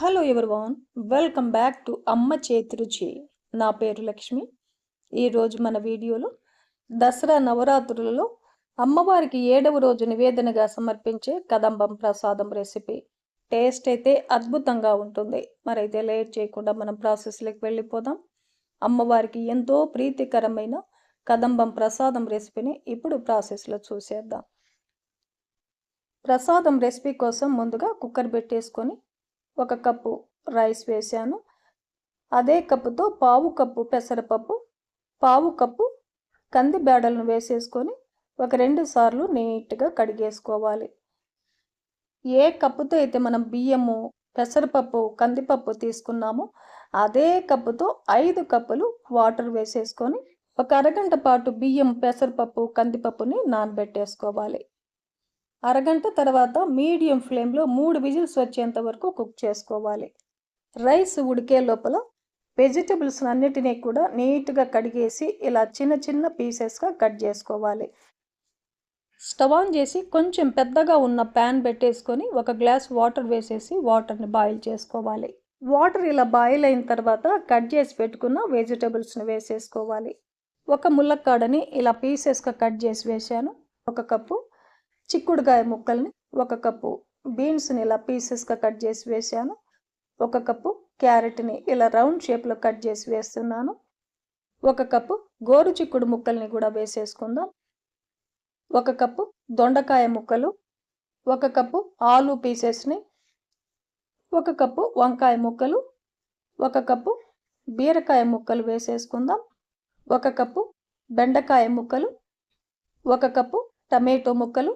Hello everyone welcome back to అమ్మ చేతి రుచి నా పేరు లక్ష్మి. ఈరోజు మన వీడియోలో దసరా నవరాత్రులలో అమ్మవారికి ఏడవ రోజు నివేదనగా సమర్పించే కదంబం ప్రసాదం రెసిపీ టేస్ట్ అయితే అద్భుతంగా ఉంటుంది. మరైతే లేట్ చేయకుండా మనం ప్రాసెస్లోకి వెళ్ళిపోదాం. అమ్మవారికి ఎంతో ప్రీతికరమైన కదంబం ప్రసాదం రెసిపీని ఇప్పుడు ప్రాసెస్లో చూసేద్దాం. ప్రసాదం రెసిపీ కోసం ముందుగా కుక్కర్ పెట్టేసుకొని ఒక కప్పు రైస్ వేసాను అదే కప్పుతో పావు కప్పు పెసరపప్పు పావు కప్పు కంది బేడలను వేసేసుకొని ఒక రెండు సార్లు నీట్గా కడిగేసుకోవాలి. ఏ కప్పుతో అయితే మనం బియ్యము పెసరపప్పు కందిపప్పు తీసుకున్నామో అదే కప్పుతో ఐదు కప్పులు వాటర్ వేసేసుకొని ఒక అరగంట పాటు బియ్యం పెసరపప్పు కందిపప్పుని నానబెట్టేసుకోవాలి. అరగంట తర్వాత మీడియం ఫ్లేమ్లో మూడు విజిల్స్ వచ్చేంత వరకు కుక్ చేసుకోవాలి. రైస్ ఉడికే లోపల వెజిటబుల్స్ అన్నిటినీ కూడా నీట్గా కడిగేసి ఇలా చిన్న చిన్న పీసెస్గా కట్ చేసుకోవాలి. స్టవ్ ఆన్ చేసి కొంచెం పెద్దగా ఉన్న ప్యాన్ పెట్టేసుకొని ఒక గ్లాస్ వాటర్ వేసేసి వాటర్ని బాయిల్ చేసుకోవాలి. వాటర్ ఇలా బాయిల్ అయిన తర్వాత కట్ చేసి పెట్టుకున్న వెజిటబుల్స్ని వేసేసుకోవాలి. ఒక ముల్లక్కాడని ఇలా పీసెస్గా కట్ చేసి వేసాను ఒక కప్పు చిక్కుడుకాయ ముక్కల్ని ఒక కప్పు బీన్స్ని ఇలా పీసెస్గా కట్ చేసి వేసాను. ఒక కప్పు క్యారెట్ని ఇలా రౌండ్ షేప్లో కట్ చేసి వేస్తున్నాను. ఒక కప్పు గోరు చిక్కుడు ముక్కల్ని కూడా వేసేసుకుందాం. ఒక కప్పు దొండకాయ ముక్కలు. ఒక కప్పు ఆలు పీసెస్ని. ఒక కప్పు వంకాయ ముక్కలు. ఒక కప్పు బీరకాయ ముక్కలు వేసేసుకుందాం. ఒక కప్పు బెండకాయ ముక్కలు. ఒక కప్పు టమాటో ముక్కలు.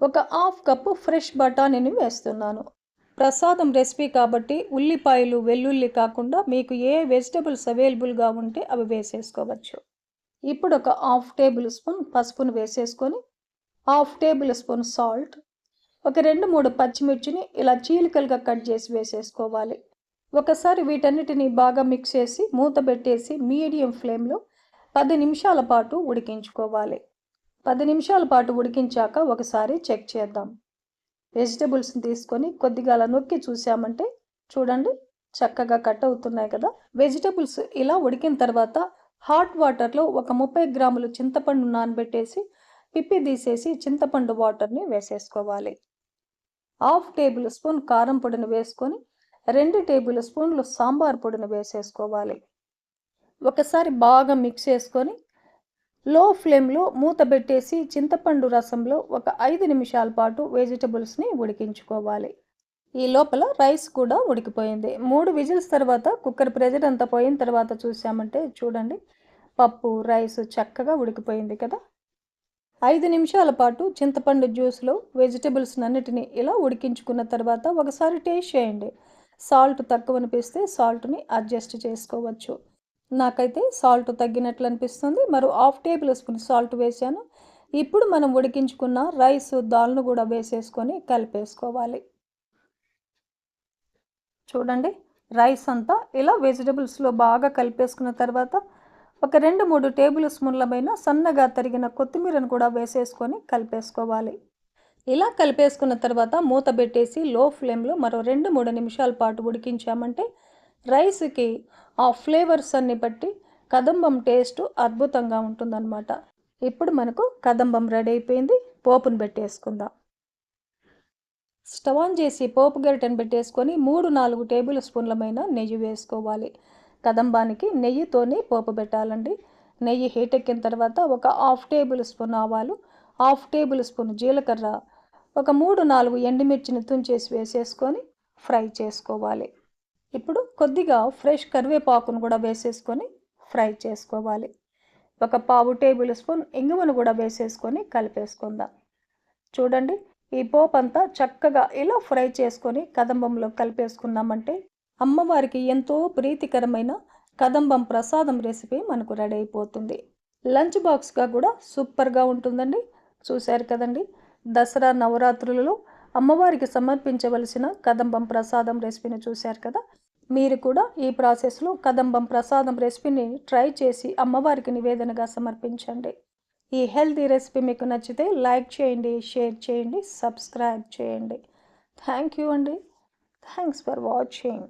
ఒక హాఫ్ కప్పు ఫ్రెష్ బఠానీని వేస్తున్నాను. ప్రసాదం రెసిపీ కాబట్టి ఉల్లిపాయలు వెల్లుల్లి కాకుండా మీకు ఏ వెజిటబుల్స్ అవైలబుల్గా ఉంటే అవి వేసేసుకోవచ్చు. ఇప్పుడు ఒక హాఫ్ టేబుల్ స్పూన్ పసుపును వేసేసుకొని హాఫ్ టేబుల్ స్పూన్ సాల్ట్ ఒక రెండు మూడు పచ్చిమిర్చిని ఇలా చీలికలుగా కట్ చేసి వేసేసుకోవాలి. ఒకసారి వీటన్నిటిని బాగా మిక్స్ చేసి మూత పెట్టేసి మీడియం ఫ్లేమ్లో పది నిమిషాల పాటు ఉడికించుకోవాలి. పది నిమిషాల పాటు ఉడికించాక ఒకసారి చెక్ చేద్దాం. వెజిటబుల్స్ని తీసుకొని కొద్దిగా అలా నొక్కి చూసామంటే చూడండి చక్కగా కట్ అవుతున్నాయి కదా. వెజిటబుల్స్ ఇలా ఉడికిన తర్వాత హాట్ వాటర్లో ఒక ముప్పై గ్రాములు చింతపండు నానబెట్టేసి పిప్పి తీసేసి చింతపండు వాటర్ని వేసేసుకోవాలి. హాఫ్ టేబుల్ స్పూన్ కారం పొడిని వేసుకొని రెండు టేబుల్ స్పూన్లు సాంబార్ పొడిని వేసేసుకోవాలి. ఒకసారి బాగా మిక్స్ చేసుకొని లో ఫ్లేమ్లో మూత పెట్టేసి చింతపండు రసంలో ఒక ఐదు నిమిషాల పాటు వెజిటబుల్స్ని ఉడికించుకోవాలి. ఈ లోపల రైస్ కూడా ఉడికిపోయింది. మూడు విజిల్స్ తర్వాత కుక్కర్ ప్రెజర్ అంతా పోయిన తర్వాత చూసామంటే చూడండి పప్పు రైస్ చక్కగా ఉడికిపోయింది కదా. ఐదు నిమిషాల పాటు చింతపండు జ్యూస్లో వెజిటబుల్స్ అన్నిటిని ఇలా ఉడికించుకున్న తర్వాత ఒకసారి టేస్ట్ చేయండి. సాల్ట్ తక్కువ అనిపిస్తే సాల్ట్ని అడ్జస్ట్ చేసుకోవచ్చు. నాకైతే సాల్ట్ తగ్గినట్లు అనిపిస్తుంది. మరో హాఫ్ టేబుల్ స్పూన్ సాల్ట్ వేసాను ఇప్పుడు మనం ఉడికించుకున్న రైస్ దాల్ను కూడా వేసేసుకొని కలిపేసుకోవాలి. చూడండి రైస్ అంతా ఇలా వెజిటబుల్స్లో బాగా కలిపేసుకున్న తర్వాత ఒక రెండు మూడు టేబుల్ స్పూన్లమైన సన్నగా తరిగిన కొత్తిమీరను కూడా వేసేసుకొని కలిపేసుకోవాలి. ఇలా కలిపేసుకున్న తర్వాత మూత పెట్టేసి లో ఫ్లేమ్లో మరో రెండు మూడు నిమిషాల పాటు ఉడికించామంటే రైస్కి ఆ ఫ్లేవర్స్ అన్ని బట్టి కదంబం టేస్ట్ అద్భుతంగా ఉంటుందన్నమాట. ఇప్పుడు మనకు కదంబం రెడీ అయిపోయింది. పోపును పెట్టేసుకుందాం. స్టవ్ ఆన్ చేసి పోపు గరిటెను పెట్టేసుకొని మూడు నాలుగు టేబుల్ స్పూన్లమైన నెయ్యి వేసుకోవాలి. కదంబానికి నెయ్యితోనే పోపు పెట్టాలండి. నెయ్యి హీట్ ఎక్కిన తర్వాత ఒక హాఫ్ టేబుల్ స్పూన్ ఆవాలు హాఫ్ టేబుల్ స్పూన్ జీలకర్ర ఒక మూడు నాలుగు ఎండుమిర్చిని తుంచేసి వేసేసుకొని ఫ్రై చేసుకోవాలి. కొద్దిగా ఫ్రెష్ కరివేపాకును కూడా వేసేసుకొని ఫ్రై చేసుకోవాలి. ఒక పావు టేబుల్ స్పూన్ ఇంగువను కూడా వేసేసుకొని కలిపేసుకుందాం. చూడండి ఈ పోపు అంతా చక్కగా ఇలా ఫ్రై చేసుకొని కదంబంలో కలిపేసుకున్నామంటే అమ్మవారికి ఎంతో ప్రీతికరమైన కదంబం ప్రసాదం రెసిపీ మనకు రెడీ అయిపోతుంది. లంచ్ బాక్స్గా కూడా సూపర్గా ఉంటుందండి. చూశారు కదండి దసరా నవరాత్రులలో అమ్మవారికి సమర్పించవలసిన కదంబం ప్రసాదం రెసిపీని చూశారు కదా? మీరు కూడా ఈ ప్రాసెస్లో కదంబం ప్రసాదం రెసిపీని ట్రై చేసి అమ్మవారికి నివేదనగా సమర్పించండి. ఈ హెల్తీ రెసిపీ మీకు నచ్చితే లైక్ చేయండి షేర్ చేయండి సబ్స్క్రైబ్ చేయండి. థ్యాంక్ యూ అండి. Thanks for watching.